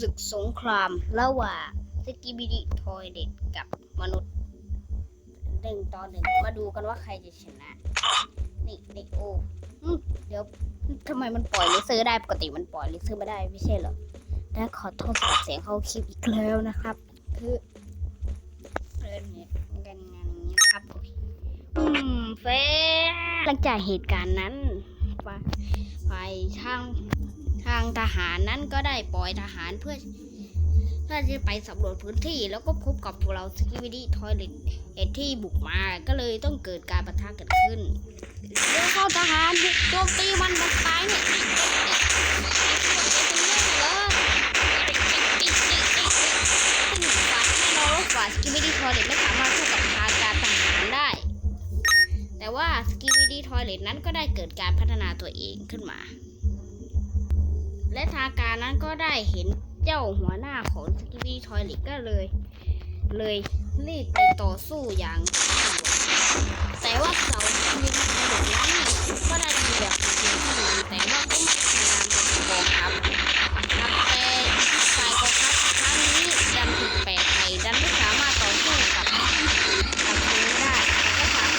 ศึกสงครามระหว่างสกิบิดิทอยเด็ดกับมนุษย์หนึ่งต่อหนึ่งมาดูกันว่าใครจะชนะ นี่นี่โอ้เดี๋ยวทำไมมันปล่อยเลเซอร์ได้ปกติมันปล่อยเลเซอร์ไม่ได้ไม่ใช่เหรอและขอโทษสำหรับเสียงเข้าคลิปอีกแล้วนะครับ คือเออเนี่ยกันงานนี้นะครับอืมเฟหลังจากเหตุการณ์นั้นฝ่ายฝ่าง ทางทหารนั้นก็ได้ปล่อยทหารเพื่อเพื่อที่จะไปสำรวจพื้นที่แล้วก็พบกับพวกเราสกิวิดี้ทอยเลตเหตุที่บุกมาก็เลยต้องเกิดการประทะเกิดขึ้นเดี๋ยวเข้าทหารบุกโจมตีมันมันตายเนี่ยซึ่งฝ่ายแน่นอนว่าฝ่ายสกิวิดี้ทอยเลตไม่สามารถสู้กับทางการทหารได้ แต่ว่าสกิวิดี้ทอยเลตนั้นก็ได้เกิดการพัฒนาตัวเองขึ้นมา และทาการนั้นก็ได้เห็นเจ้าหัวหน้าของสกิบี้ทอยลิกก็เลย เลยรีบไปต่อสู้อย่างแต่ว่าเสาสกิบี้ทอยลิกนั้นก็ได้ดีแบบจริงที่ดีแต่ว่าก็ไม่ทำงานเป็นกองทัพครับแต่ฝ่ายกองทัพครั้งนี้ดันถูกแปลกไปดันไม่สามารถต่อสู้กับกับคนนี้ได้แต่ก็สาม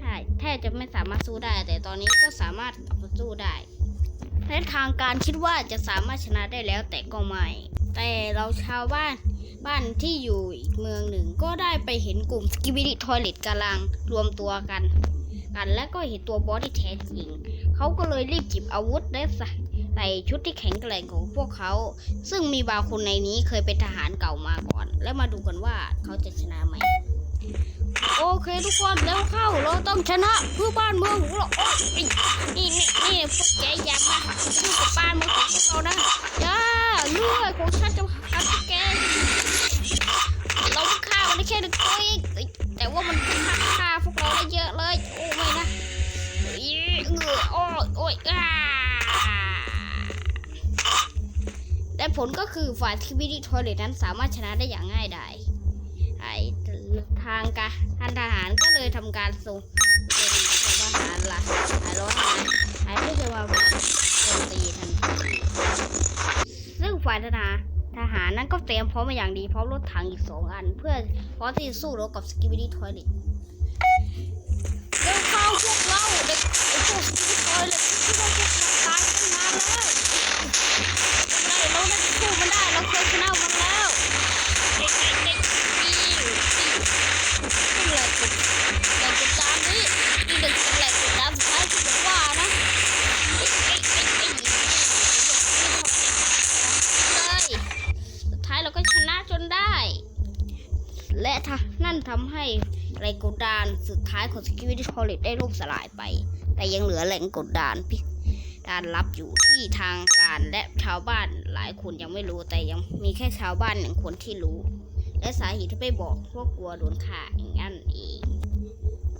ใช่แทบจะไม่สามารถสู้ได้ แต่ตอนนี้ก็สามารถกลับมาสู้ได้ และทางการคิดว่าจะสามารถชนะได้แล้วแต่ก็ไม่ แต่เราชาวบ้านบ้านที่อยู่อีกเมืองหนึ่งก็ได้ไปเห็นกลุ่มสกิบิดิทอยเลตกำลังรวมตัวกัน กันและก็เห็นตัวบอสที่แท้จริง เขาก็เลยรีบจิบอาวุธและใส่ใส่ชุดที่แข็งแกร่งของพวกเขา ซึ่งมีบางคนในนี้เคยเป็นทหารเก่ามาก่อน และมาดูกันว่าเขาจะชนะไหม โอเคทุกคนแล้วเข้าเราต้องชนะเพื่อบ้านเมืองของเราโอ๊ยนี่นี่นี่พวกแกอย่ามายุ่งกับบ้านเมืองของเรานะอย่าเลือดของฉันจะหักพวกแกเราฆ่ามันได้แค่หนึ่งตัวเองแต่ว่ามันฆ่าพวกเราได้เยอะเลย โอ้ไม่นะเอ้ยเออโอ้ยโอ้ยอ่าและผลก็คือฝ่ายที่วิดีทอยเลตนั้นสามารถชนะได้อย่างง่ายดายางการท่านทหารก็เลยทำการส่งเป็นทหารละไอ้รถทหารไอ้ผู้จะมาโจมตีทันทีซึ่งฝ่ายทหารทหารนั้นก็เตรียมพร้อมมาอย่างดีพร้อมรถถังอีกสองอัน เพื่อพร้อมที่จะสู้รบกับสกิบิดี้ทอยเลต เราก็ชนะจนได้ และทะนั่นทำให้แหล่งกดดานสุดท้ายของสกิวิตี้คอลเลได้ล่มสลายไป แต่ยังเหลือแหล่งกดดานพิดานลับอยู่ที่ทางการและชาวบ้านหลายคนยังไม่รู้แต่ยังมีแค่ชาวบ้านหนึ่งคนที่รู้ และสาเหตุที่ไม่บอกเพราะกลัวโดนฆ่าอย่างนั้นเอง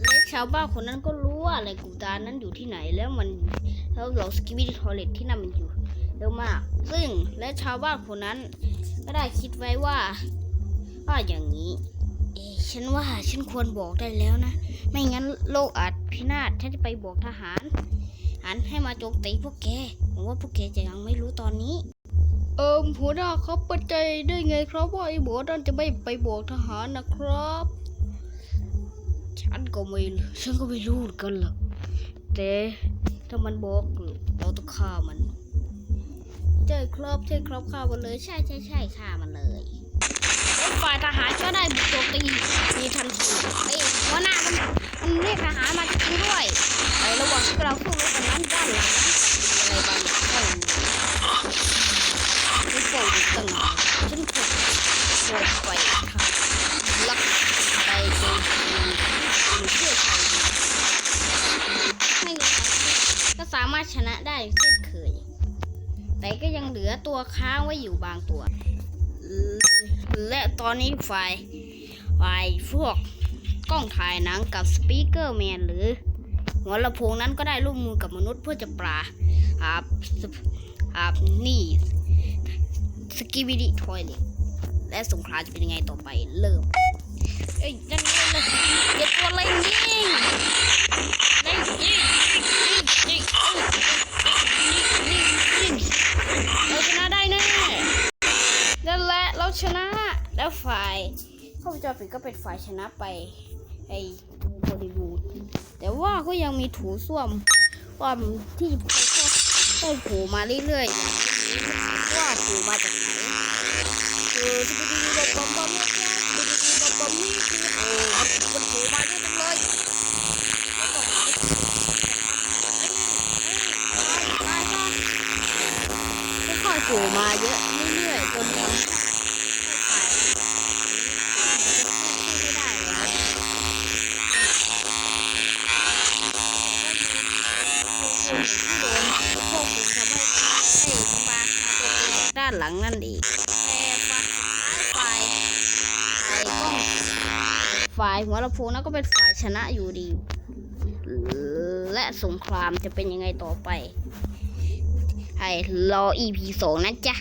และชาวบ้านคนนั้นก็รู้ว่าอะไรกูดานนั้นอยู่ที่ไหนแล้วมันแล้วเราสกิบิทอเลตที่นั่นมันอยู่เยอะมาก ซึ่งและชาวบ้านคนนั้น ก็ได้คิดไว้ว่าว่าอย่างนี้ เอ๊ะฉันว่าฉันควรบอกได้แล้วนะ ไม่งั้นโลกอาจพินาศถ้าจะไปบอกทหารหันให้มาโจมตีพวกแกผมว่าพวกแกจะยังไม่รู้ตอนนี้ เอิมหัวหน้าครับปัจจัยได้ไงครับว่าไอ้หมอนั่นจะไม่ไปบอกทหารนะครับ ฉันก็ไม่ฉันก็ไม่รู้เหมือนกันหรอกแต่ถ้ามันบอกเราต้องฆ่ามัน ใช่ครับใช่ครับฆ่ามันเลยใช่ใช่ใช่ฆ่ามันเลยฝ่ายทหารก็ได้บุกโจมตีมีทันทีเอ้ยหัวหน้ามันมันเรียกทหารมาจริงด้วยไอ้ระหว่างที่เราสู้รบกันนั้นด้านหลังนั้นมีอะไรบางอย่างไม่รู้ไม่โกรธตั้งฉันกดโกรธไปค่ะลักไปโจมตีเพื่อใครไม่รู้ก็สามารถชนะได้ ก็ยังเหลือตัวค้างไว้อยู่บางตัว และตอนนี้ฝ่ายฝ่ายพวกกล้องถ่ายหนังกับสปีกเกอร์แมนหรือหัวลำโพงนั้นก็ได้ร่วมมือกับมนุษย์เพื่อจะปราอาบอาบนี่สกิบิดิทอยเลและสงครามจะเป็นยังไงต่อไปเริ่มเอ้ยนั่นไงเลยอย่าตัวอะไรยิงได้ยิง ข้าพเจ้าปิดก็เป็นฝ่ายชนะไปไอ้บริบูรณ์แต่ว่าก็ยังมีถูส้วมคว่าที่เขาโผล่มาเรื่อยๆว่าโผล่มาจากไหนเออที่ไปดูบอมบอมบอมเนี่ยไปดูบอมบอมนี่คือโอ้มันโผล่มาเยอะจังเลยแล้วก็หาตายค่อยๆโผล่มาเยอะเรื่อยๆจนทำให้ฝ่ายไม่ได้แล้ว ค นที่โดนพวกคุณทำให้ให้มาด้านหลังนั่นเองแต่ฝ่ายฝ่ายก็ฝ่ายหัวลำโพงนั้นก็เป็นฝ่ายชนะอยู่ดี และสงครามจะเป็นยังไงต่อไป ให้รอ EP สองนะจ๊ะ